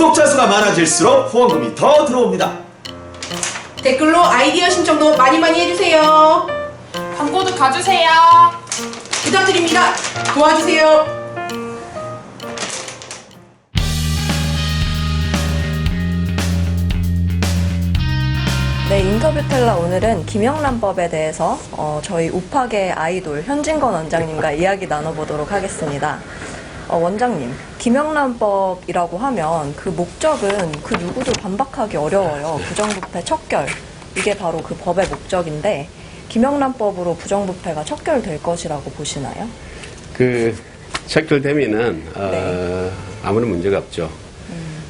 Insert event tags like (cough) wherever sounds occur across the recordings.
구독자 수가 많아질수록 후원금이 더 들어옵니다. 댓글로 아이디어 신청도 많이 많이 해주세요. 광고도 가주세요. 부탁드립니다. 도와주세요. 네, 인터뷰 텔라 오늘은 김영란법에 대해서 어, 저희 우파계 아이돌 현진건 원장님과 이야기 나눠보도록 하겠습니다. 어, 원장님, 김영란법이라고 하면 그 목적은 그 누구도 반박하기 어려워요. 부정부패 척결. 이게 바로 그 법의 목적인데 김영란법으로 부정부패가 척결될 것이라고 보시나요? 그 척결되면은 어, 네. 아무런 문제가 없죠.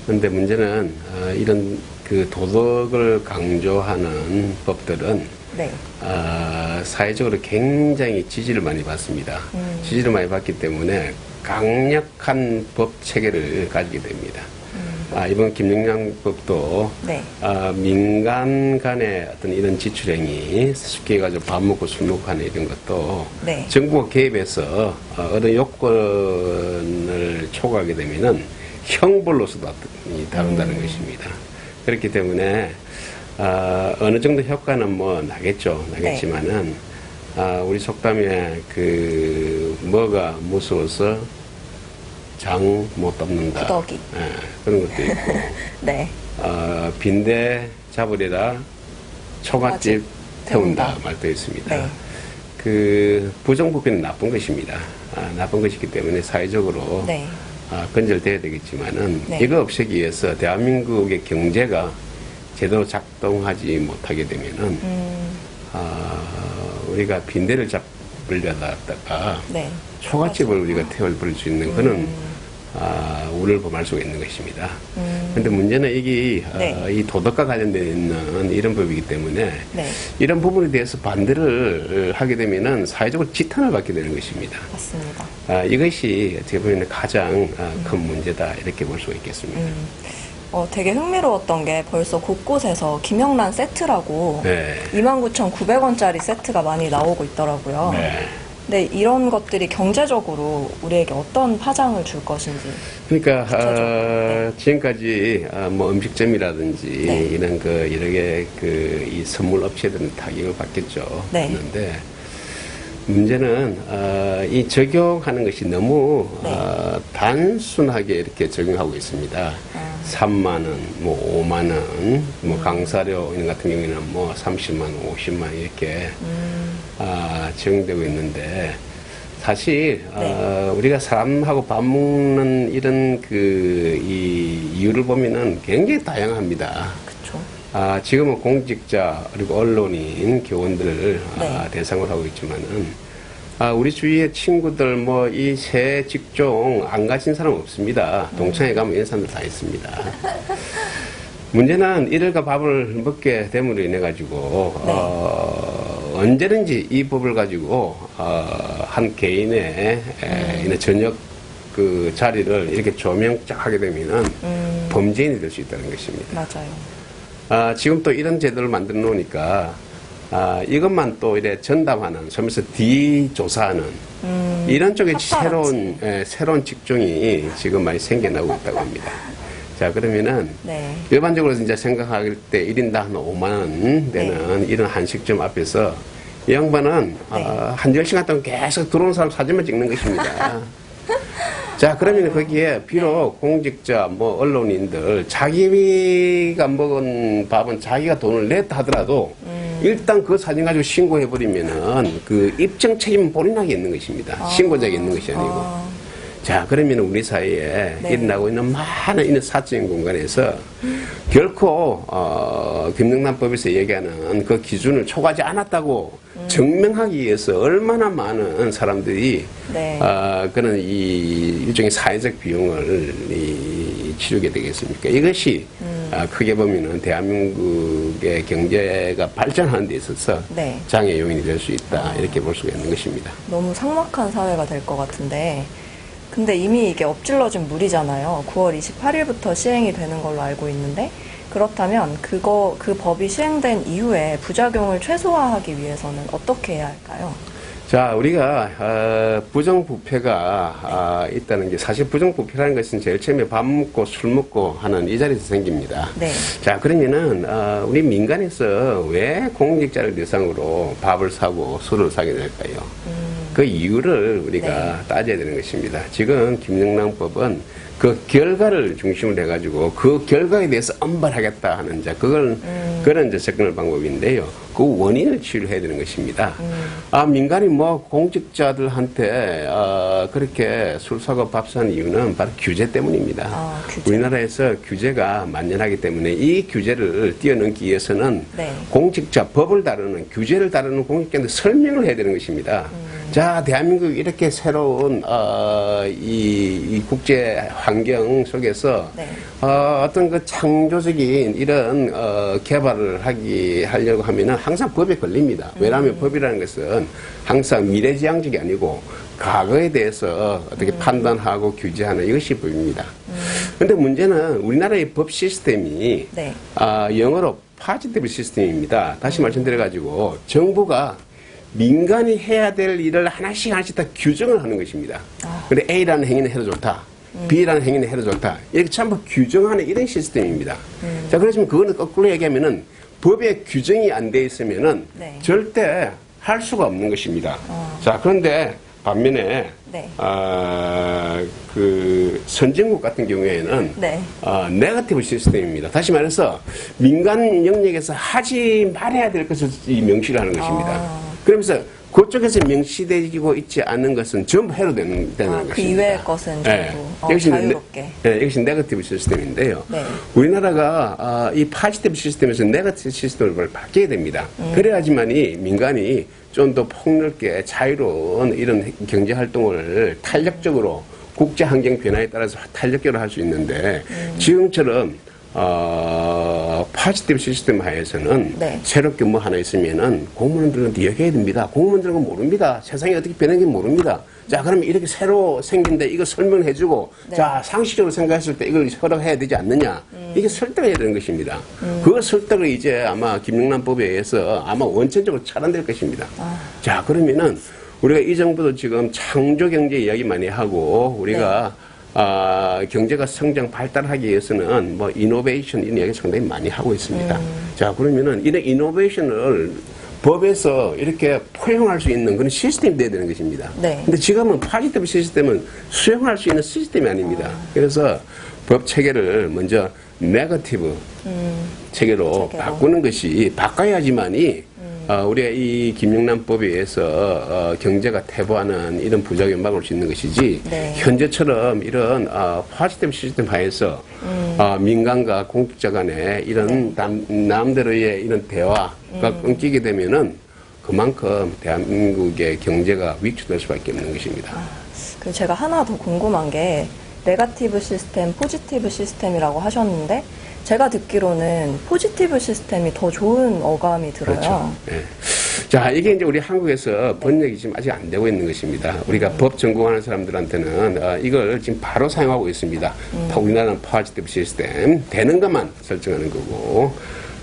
그런데 문제는 어, 이런 그 도덕을 강조하는 법들은 네. 어, 사회적으로 굉장히 지지를 많이 받습니다. 음. 지지를 많이 받기 때문에 강력한 법 체계를 가지게 됩니다. 아, 이번 김영란법도 네. 아, 민간 간의 어떤 이런 지출행위, 쉽게 해가지고 밥 먹고 술 먹고 하는 이런 것도 네. 정부가 개입해서 어, 어떤 요건을 초과하게 되면은 형벌로서 다- 다룬다는 음. 것입니다. 그렇기 때문에 아, 어느 정도 효과는 뭐 나겠죠. 네. 나겠지만은 아, 우리 속담에 그 뭐가 무서워서 장못 덮는다. 구더기. 예, 그런 것도 있고 (laughs) 네. 어, 빈대 잡으리라 초가집 태운다 태운다. 말도 있습니다. 네. 그 부정부패는 나쁜 것입니다. 아, 나쁜 것이기 때문에 사회적으로 네. 아, 건절돼야 되겠지만은 네. 이거 없애기 위해서 대한민국의 경제가 제대로 작동하지 못하게 되면은 음, 아, 우리가 빈대를 잡 으려다가 네. 초가집을 우리가 태워버릴 수 있는 그는 아, 우를 범할 수가 있는 것입니다. 음, 그런데 문제는 이게 어, 네. 이 도덕과 관련되어 있는 이런 법이기 때문에 네. 이런 부분에 대해서 반대를 하게 되면은 사회적으로 지탄을 받게 되는 것입니다. 맞습니다. 아, 이것이 어떻게 보면 가장 아, 큰 문제다 이렇게 볼 수가 있겠습니다. 음, 어, 되게 흥미로웠던 게 벌써 곳곳에서 김영란 세트라고 네. 29,900원짜리 세트가 많이 나오고 있더라고요. 네. 근데 이런 것들이 경제적으로 우리에게 어떤 파장을 줄 것인지. 그러니까 구체적으로. 어, 지금까지 어, 뭐 음식점이라든지 네. 이런 그 여러 개그이 선물 업체들은 타격을 받겠죠. 네. 그런데 문제는 어, 이 적용하는 것이 너무 네. 어, 단순하게 이렇게 적용하고 있습니다. 아. 3만 원, 뭐 5만 원, 뭐 강사료 이런 같은 경우에는 뭐 30만 원, 50만 원 이렇게 음, 아, 적용되고 있는데 사실 네. 어, 우리가 사람하고 밥 먹는 이런 그 이 이유를 보면은 굉장히 다양합니다. 아, 지금은 공직자 그리고 언론인 교원들을 아, 네. 대상으로 하고 있지만은 아, 우리 주위의 친구들 뭐이새 직종 안 가진 사람 없습니다. 동창회 가면 이런 사람들 다 있습니다. (laughs) 문제는 이들과 밥을 먹게 됨으로 인해 가지고 네. 어, 언제든지 이 법을 가지고 어, 한 개인의 에, 이런 저녁 그 자리를 이렇게 조명짝 하게 되면은 음, 범죄인이 될 수 있다는 것입니다. 맞아요. 아, 지금 또 이런 제도를 만들어 놓으니까 아, 이것만 또 이래 전담하는, 소면서 뒤조사하는 음, 이런 쪽에. 새로운 예, 새로운 직종이 지금 많이 생겨나고 있다고 합니다. (laughs) 자 그러면은 네. 일반적으로 진짜 생각할 때 1인당 한 5만 원 되는 이런 한식점 앞에서 이 양반은 네. 아, 한 10시간 동안 계속 들어오는 사람 사진만 찍는 것입니다. (laughs) 자, 그러면 거기에 비록 공직자, 뭐, 언론인들, 자기가 먹은 밥은 자기가 돈을 냈다 하더라도, 음. 일단 그 사진 가지고 신고해버리면은, 그 입증 책임은 본인에게 있는 것입니다. 신고자에게 있는 것이 아니고. 아, 자, 그러면 우리 사회에 네. 일어나고 있는 많은 이런 사적인 공간에서 결코, 어, 김영란법에서 얘기하는 그 기준을 초과하지 않았다고 음. 증명하기 위해서 얼마나 많은 사람들이 네. 아, 그런 이 일종의 사회적 비용을 이, 치르게 되겠습니까? 이것이 음. 아, 크게 보면은 대한민국의 경제가 발전하는 데 있어서 네. 장애 요인이 될 수 있다 이렇게 볼 수가 있는 것입니다. 너무 삭막한 사회가 될 것 같은데. 근데 이미 이게 엎질러진 물이잖아요. 9월 28일부터 시행이 되는 걸로 알고 있는데 그렇다면 그거 그 법이 시행된 이후에 부작용을 최소화하기 위해서는 어떻게 해야 할까요? 자, 우리가 어, 부정부패가 아, 있다는 게 사실 부정부패라는 것은 제일 처음에 밥 먹고 술 먹고 하는 이 자리에서 생깁니다. 네. 자, 그러면은 어, 우리 민간에서 왜 공직자를 대상으로 밥을 사고 술을 사게 될까요? 그 이유를 우리가 따져야 되는 것입니다. 지금 김영란법은 그 결과를 중심으로 해가지고 그 결과에 대해서 엄벌하겠다 하는 자 그걸 그런 이제 접근할 방법인데요. 그 원인을 치료해야 되는 것입니다. 아 민간이 뭐 공직자들한테 어, 그렇게 술 사고 밥 사는 이유는 바로 규제 때문입니다. 아, 규제. 우리나라에서 규제가 만연하기 때문에 이 규제를 뛰어넘기 위해서는 네. 공직자 법을 다루는 규제를 다루는 공직자한테 설명을 해야 되는 것입니다. 자, 대한민국 이렇게 새로운 어, 이, 이 국제 환경 속에서 네. 어, 어떤 그 창조적인 이런 어, 개발을 하기 하려고 하면은 항상 법에 걸립니다. 왜냐하면 법이라는 것은 항상 미래지향적이 아니고 과거에 대해서 어떻게 판단하고 규제하는 이것이 법입니다. 그런데 문제는 우리나라의 법 시스템이 네. 아, 영어로 파지티브 시스템입니다. 다시 말씀드려가지고 정부가 민간이 해야 될 일을 하나씩 하나씩 다 규정을 하는 것입니다. 근데 A라는 행위는 해도 좋다. B라는 행위는 해도 좋다. 이렇게 전부 규정하는 이런 시스템입니다. 자, 그렇지만 그거는 거꾸로 얘기하면은 법에 규정이 안 돼 있으면은 네. 절대 할 수가 없는 것입니다. 자, 그런데 반면에 네. 아, 그 선진국 같은 경우에는 네. 어, 네거티브 시스템입니다. 다시 말해서 민간 영역에서 하지 말아야 될 것을 이 명시를 하는 것입니다. 아. 그러면서 그쪽에서 명시되고 있지 않은 것은 전부 해로 되는, 되는 아. 그 이외의 것은 전부 어, 이것이 네- 자유롭게. 네, 이것이 네거티브 시스템인데요. 네. 우리나라가 아, 이 파지티브 시스템에서 네거티브 시스템으로 바뀌어야 됩니다. 그래야지만이 민간이 좀 더 폭넓게 자유로운 이런 경제 활동을 탄력적으로 국제 환경 변화에 따라서 탄력적으로 할 수 있는데 지금처럼 어, 파지티브 시스템 하에서는 네. 새롭게 뭐 하나 있으면은 공무원들한테 얘기해야 됩니다. 공무원들은 모릅니다. 세상이 어떻게 변하는지 모릅니다. 자, 그러면 이렇게 새로 생긴데 이거 설명해주고, 네. 자, 상식적으로 생각했을 때 이걸 허락해야 되지 않느냐. 음. 이게 설득해야 되는 것입니다. 그 설득을 이제 아마 김영란법에 의해서 아마 원천적으로 차단될 것입니다. 아. 자, 그러면은 우리가 이 정부도 지금 창조 경제 이야기 많이 하고 우리가 네. 아, 경제가 성장 발달하기 위해서는 뭐 이노베이션 이런 이야기 상당히 많이 하고 있습니다. 음. 자, 그러면은 이런 이노베이션을 법에서 이렇게 포용할 수 있는 그런 시스템이 돼야 되는 것입니다. 네. 근데 지금은 파지티브 시스템은 수용할 수 있는 시스템이 아닙니다. 그래서 법 체계를 먼저 네거티브 체계로 체계로. 바꾸는 것이 바꿔야지만이 어, 우리가 이 김영란법에 의해서 어, 경제가 퇴보하는 이런 부작용 막을 수 있는 것이지 네. 현재처럼 이런 어, 파지티브 시스템 하에서 어, 민간과 공직자 간에 이런 남, 남대로의 이런 대화가 끊기게 되면은 그만큼 대한민국의 경제가 위축될 수밖에 없는 것입니다. 그 제가 하나 더 궁금한 게 네가티브 시스템, 포지티브 시스템이라고 하셨는데 제가 듣기로는 포지티브 시스템이 더 좋은 어감이 들어요. 그렇죠. 예. 자, 이게 이제 우리 한국에서 번역이 지금 아직 안 되고 있는 것입니다. 우리가 법 전공하는 사람들한테는 어, 이걸 지금 바로 사용하고 있습니다. 파- 우리나라는 파지티브 시스템 되는 것만 설정하는 거고.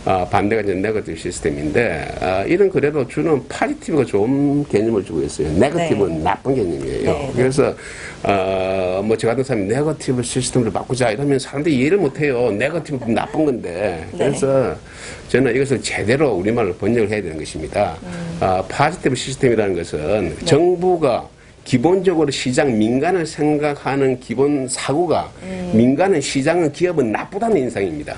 아, 반대가 이제 네거티브 시스템인데 아, 이런 그래도 주는 파지티브가 좋은 개념을 주고 있어요. 네거티브는 네. 나쁜 개념이에요. 네, 네. 그래서 어, 뭐저 같은 사람이 네거티브 시스템으로 바꾸자 이러면 사람들이 이해를 못해요. 네거티브 나쁜 건데. 네. 그래서 저는 이것을 제대로 우리말로 번역을 해야 되는 것입니다. 음. 아, 파지티브 시스템이라는 것은 정부가 기본적으로 시장 민간을 생각하는 기본 사고가 음. 민간은 시장은 기업은 나쁘다는 인상입니다.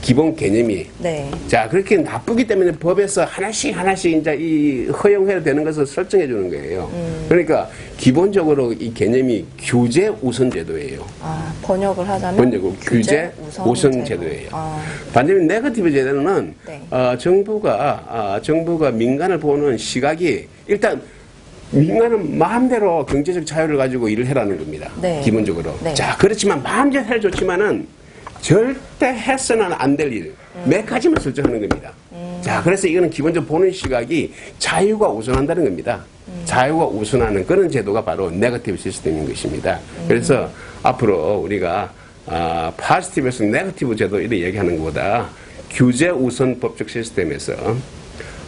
기본 개념이 네. 자, 그렇게 나쁘기 때문에 법에서 하나씩 하나씩 이제 이 허용해야 되는 것을 설정해 주는 거예요. 그러니까 기본적으로 이 개념이 규제 우선 제도예요. 아, 번역을 하자면 번역으로 규제 우선 제도예요. 아, 반대로 네거티브 제도는 네. 어, 정부가 아, 정부가 민간을 보는 시각이 일단 민간은 마음대로 경제적 자유를 가지고 일을 해라는 겁니다. 네. 기본적으로. 네. 자 그렇지만 마음대로 해도 좋지만은 절대 해서는 안 될 일. 몇 가지만 설정하는 겁니다. 자, 그래서 이거는 기본적으로 보는 시각이 자유가 우선한다는 겁니다. 자유가 우선하는 그런 제도가 바로 네거티브 시스템인 것입니다. 그래서 앞으로 우리가 아, 파지티브에서 네거티브 제도 이렇게 얘기하는 것보다 규제 우선 법적 시스템에서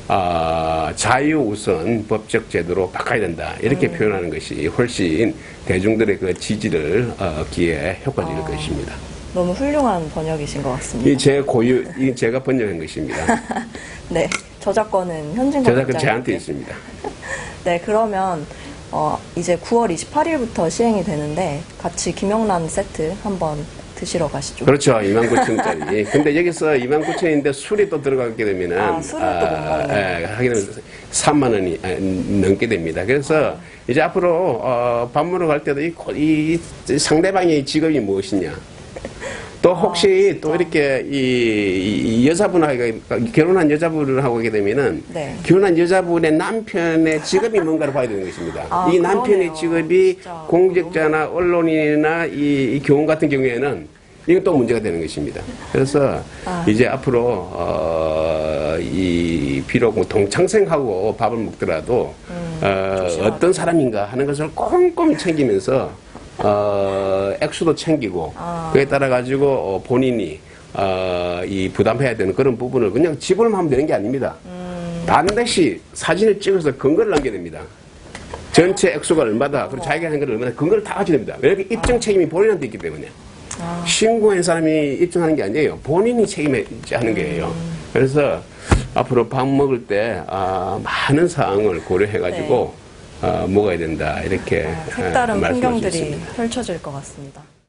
아, 자유 우선 법적 제도로 바꿔야 된다 이렇게 표현하는 것이 훨씬 대중들의 그 지지를 어, 얻기에 효과적일 것입니다. 너무 훌륭한 번역이신 것 같습니다. 이 제 고유, 이 제가 번역한 것입니다. (laughs) 네, 저작권은 현진건 저작권. 제한테 있습니다. (laughs) 네, 그러면 어, 이제 9월 28일부터 시행이 되는데 같이 김영란 세트 한번 드시러 가시죠. 그렇죠. 29,000원짜리. 근데 여기서 29,000원인데 술이 또 들어가게 되면은. 아, 술을 또못 먹네요. 예, 하게 되면 3만 원이 아, 넘게 됩니다. 그래서 이제 앞으로, 어, 밥 먹으러 갈 때도 이, 고- 이, 이 상대방의 직업이 무엇이냐. 또 혹시 또 이렇게 이, 이 여자분하고 결혼한 여자분을 하고 오게 되면은 네. 결혼한 여자분의 남편의 직업이 뭔가를 봐야 되는 것입니다. 아, 이 남편의 그러네요. 직업이 진짜. 공직자나 언론인이나 이, 이 교원 같은 경우에는 이건 또 문제가 되는 것입니다. 그래서 아. 이제 앞으로 어, 이 비록 뭐 동창생하고 밥을 먹더라도 음, 어, 어떤 사람인가 하는 것을 꼼꼼히 챙기면서 어, 액수도 챙기고 아. 그에 따라 가지고 어, 본인이 어, 이 부담해야 되는 그런 부분을 그냥 지불만 하면 되는 게 아닙니다. 음. 반드시 사진을 찍어서 근거를 남겨야 됩니다. 전체 액수가 얼마다, 그리고 자기가 한걸 얼마나, 근거를 다 가져야 됩니다. 왜냐하면 입증 책임이 본인한테 있기 때문에. 신고한 사람이 입증하는 게 아니에요. 본인이 책임을 하는 거예요. 그래서 앞으로 밥 먹을 때, 아, 많은 사항을 고려해가지고, 아, 먹어야 된다. 이렇게 색다른 아, 풍경들이 있습니다. 펼쳐질 것 같습니다.